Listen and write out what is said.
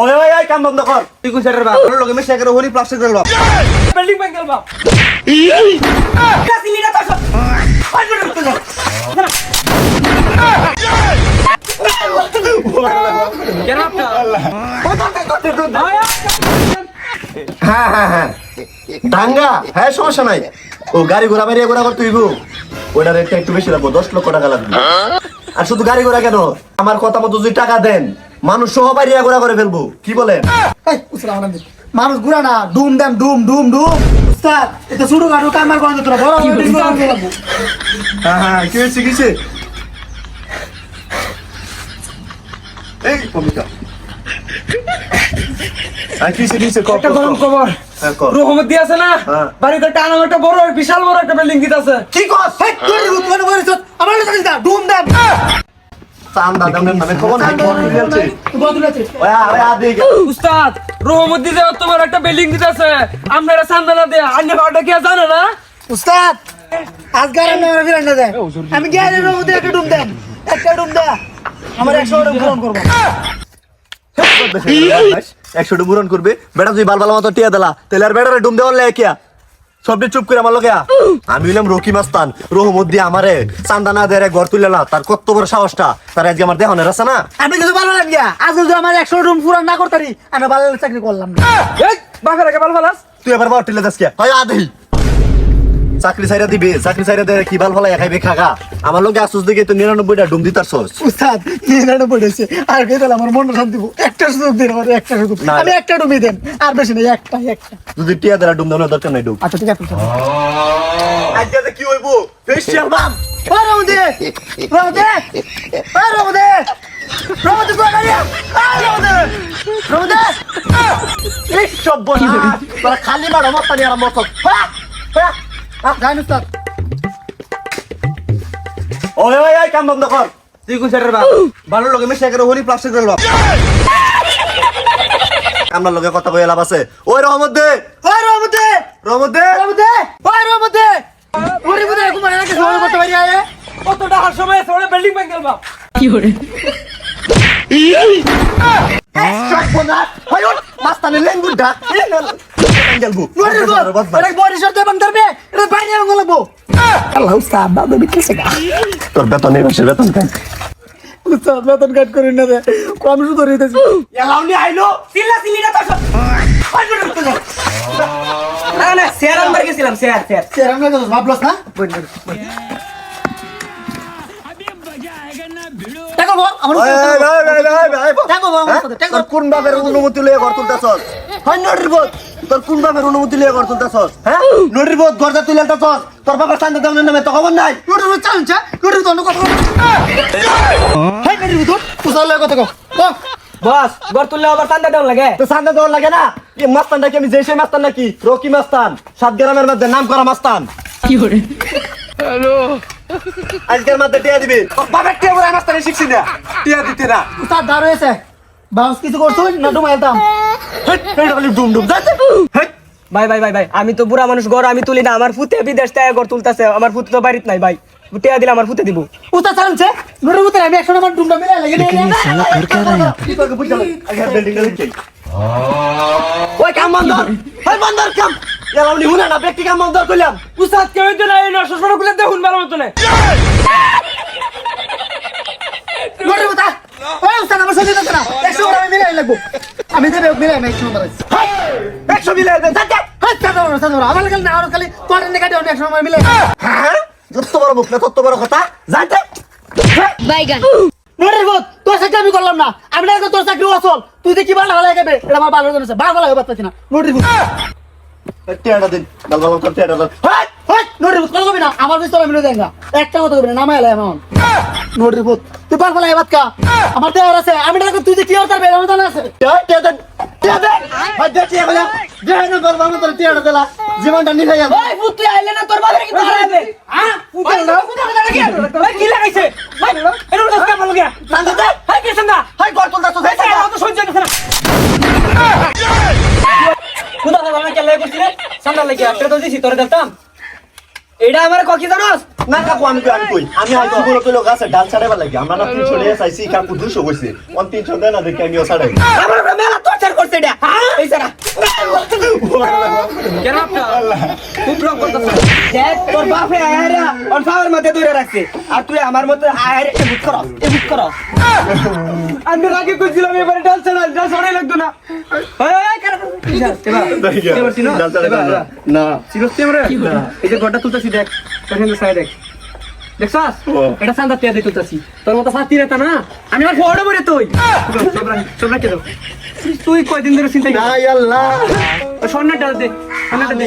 ওই ওই ওই কাম বন্ধ কর। তুই কোন সাইডের বাপ লগে মিশে করে হরি প্লাস্টিক করে বাপ বিল্ডিং ব্যাংকের বাপ। কাসিলিটা তো সব হ্যাঁ হ্যাঁ হ্যাঁ। দাঙ্গা? হ্যাঁ সমস্যা নাই। ও গাড়ি ঘোড়া বেরিয়ে ঘোড়া করতে হইব। ওইটা রেটটা একটু বেশি লাগবো দশ লক্ষ টাকা লাগবে। আর শুধু গাড়ি ঘোড়া কেন? আমার কথা মতো যদি টাকা দেন মানুষ সহ বাড়িয়া ঘোড়া করে ফেলব। কি বলেন? এই। মানুষ ঘুরা না ডুম দেম ডুম ডুম ডুম। উস্তাদ এটা ছোট গাড়ি কামার করে তোরা বড় হ্যাঁ হ্যাঁ কি হয়েছে এই কপ একটা গরম খবর। হ্যাঁ, না? হ্যাঁ। টানা বিশাল বড় একটা বিল্ডিং দিতে আছে। কি কস এই আমার ডুম উস্তাদ রহমত দিতে তোমার একটা বিল্ডিং আপনারা দিয়ে আন্য কি না? আমি গিয়ে একটা ডুম একটা ডুম দে আমার 100 টাকা পূরণ করব। একশো পূরণ করবে। বেটা তুই বাল বাল মতো টিয়া দিলা। তাহলে আর বেটারে ডুম দেওয়ার লেগে কিয়া সবটি চুপ করে আমার লোক আমি হইলাম রকি মাস্তান রহমত দিয়ে আমারে চান্দা না দেয় ঘর তুলে না তার কত বড় সাহসটা। তার আজকে আমার দেহনের আছে না? আমি কিন্তু ভালো লাগিয়া আজ যদি আমার 100 রুম পুরান না করতারি আমি ভালো চাকরি করলাম না। এই বাপের ভালো তুই এবার বার টিলে দাস কিয়া হয় আদেই। চাকরি সাইরা দিবে চাকরি সাইরা দেয় কি বাল ফলা খাইবে খাগা? আমার লোকে আসুস দিকে তো নিরানব্বইটা ডুম দিতার সোস উস্তাদ নিরানব্বই পড়েছে আর কে তাহলে আমার মন শান্তি দিব। একটা সুযোগ দিন আমার একটা সুযোগ। আমি একটা ডুবি দেন আর বেশি নেই একটা একটা। যদি টিয়া দেয় ডুম দেওয়ার দরকার নাই ডুব আচ্ছা ঠিক আছে আজকে কি হইব? ফেস্টিয়াল বাম। রমদে! রমদে! রমদে! রমদে তো রমদে! রমদে! এই সব বলি তোরা খালি মারো মস্তানি আর মস্ত জানি উস্তাদ। ওই ওই ওই কাম বন্ধ কর। তুই কোন সাইডের বাপ ভালো লগে মিশে করে হরি প্লাস্টিক করে বাপ আমরা লগে কথা কই লাভ আছে। ওই রহমত দে ও রমদে রহমত দে রমদে ও রমদে ওরে বুদে কুমার নাকি সবাই করতে পারি আয় কত টাকার সময় ওরা বিল্ডিং ব্যাংকের বাপ। সব বনা হয় মাস্তানি লেঙ্গু ডাক গেলবু নোরে গো আরে বরিশর দে বন্ধ করবে এটা বাইরে আঙ্গ লাগবো আল্লাহ উস্তাদ দাদা বিকেছে তোর বেতন নেই মাসের বেতন কাই উস্তাদ বেতন কাট করি না রে কম শুধু রইতেছি এলাউনি আইলো সিল্লা সিল্লিটা তো সব পাঁচ মিনিট তো না না শেয়ার আনবার গেছিলাম শেয়ার শেয়ার সেরাম লাগে ভাবলস না আমার আমার তোর কোন বাপের অনুমতি ঘর তুলতাছস? হয় নটির বোধ। তোর কোন বাপের অনুমতি লইয়া ঘর তুলতাছস? হ্যাঁ? নটির বোধ ঘর তুলতাছস তোর বাবার চান্দা দামের নামে তো খবর নাই। নোটের উপর চালছে নোটের তো অন্য কথা হাই মেরি ভিতর উসাল লাগে কথা কো বস গর তুললে আবার চান্দা দেওয়া লাগে। তো চান্দা দেওয়ার লাগে না? এই মাস্তানটা কি আমি যে সেই মাস্তান নাকি? রকি মাস্তান সাত গ্রামের মধ্যে নাম করা মাস্তান আজকের মধ্যে টিয়া দিবি। বাপের টিয়া বলে মাস্তানে শিখছি না। টিয়া দিতে না। উস্তাদ দাঁড় হয়েছে বাউন্স কিছু করছুন না হেট, খালি ডুম ডুম। যাচ্ছে। ভাই ভাই ভাই ভাই আমি তো বুড়া মানুষ গড় আমি তুলি না। আমার ফুতে বিদেশ থেকে গড় তুলতেছে। আমার ফুতে তো বাড়িতে নাই ভাই। টিয়া দিলে আমার ফুতে দিব। উস্তাদ ভিতরে আমি একশো নম্বর লাগে দেখছি। ওই কাম বন্ধ। ওই বন্ধ কাম। এলাম নি না ব্যক্তি কাম বন্ধ করলাম। উস্তাদ কেউ তো না শ্বশুরগুলো দেখুন ভালো মতো না নোটের ভিতরে ওই উস্তাদ আমার সাথে না। একশো নম্বর আমি মিলাই লাগবো। আমি দেবে মিলাই একশো একশো আমার কাছে না আমার খালি তোর কাটে একশো মিলাই হ্যাঁ যত বড় মুখ তত বড় কথা। যাচ্ছে বাইগান। নোটের বোধ তোর চাকরি আমি করলাম না। আমি না তোর চাকরি আসল। তুই দেখি ভালো ভালো লাগাবে এটা আমার ভালো জানিস ভালো ভালো বাদ পাচ্ছি না। টিয়াটা দিন। গাল গাল কর টিয়াটা দিন হাই হাই নোটের বোধ কথা কবি না? আমার বিস্তর মিলে দেন না। একটা কথা কবি না নামাই এলাই এমন নোটের বোধ তুই ভালো ভালো বাদ কা আমার তো আছে আমি না তুই যে কি হতে পারবে আমার জানা আছে? টিয়া টিয়া দেন টিয়া দে হাত দে টিয়া বলে যে না করব আমি তোর টিয়াটা দিলা। জীবনটা নিভে গেল। ওই ফুতে আইলে না তোর কি হ্যাঁ? না না কি ভাই কি লাগাইছে ভাই এর মধ্যে কাম হলো গিয়া চান্দা দে হাই কি সন্ধ্যা হাই গর তুলতা তো ভাই অত সহ্য হচ্ছে না আমাকে লাই করছিলে সন্ধ্যা লাগিয়া এটা তো দিছি তোরে দিতাম এটা আমার ককি জানোস? না কাকু আমি কই আমি কই? আমি হয়তো বলো তো লোক আছে ডাল ছাড়াবার লাগি। আমরা না তিনশো নিয়ে চাইছি কাকু দুশো কইছে। অন তিনশো দেয় না দেখি আমিও ছাড়াই। আমার টর্চার করছে এটা। এই সারা। কেন খুব রকম করতেছ। দেখ তোর বাপে আয়রা ওর ফাওয়ার মধ্যে দূরে রাখছে। আর তুই আমার মধ্যে আয়রা এমুট করো এমুট করো। আমি আগে কইছিলাম এবারে ডাল ছাড়া ডাল ছাড়াই লাগতো না। না। চিরস্তি আমরা এই যে ঘরটা তুলতেছি দেখ। দেখ। দেখছাস। এটা সান্দা তিয়া দিতে চাচ্ছি তোর মতো শাস্তি রেতা না? আমি আর বড় বড় তুই। সব রাখ দাও তুই কয়দিন ধরে চিন্তা না আল্লাহ। স্বর্ণটা দে স্বর্ণটা দে।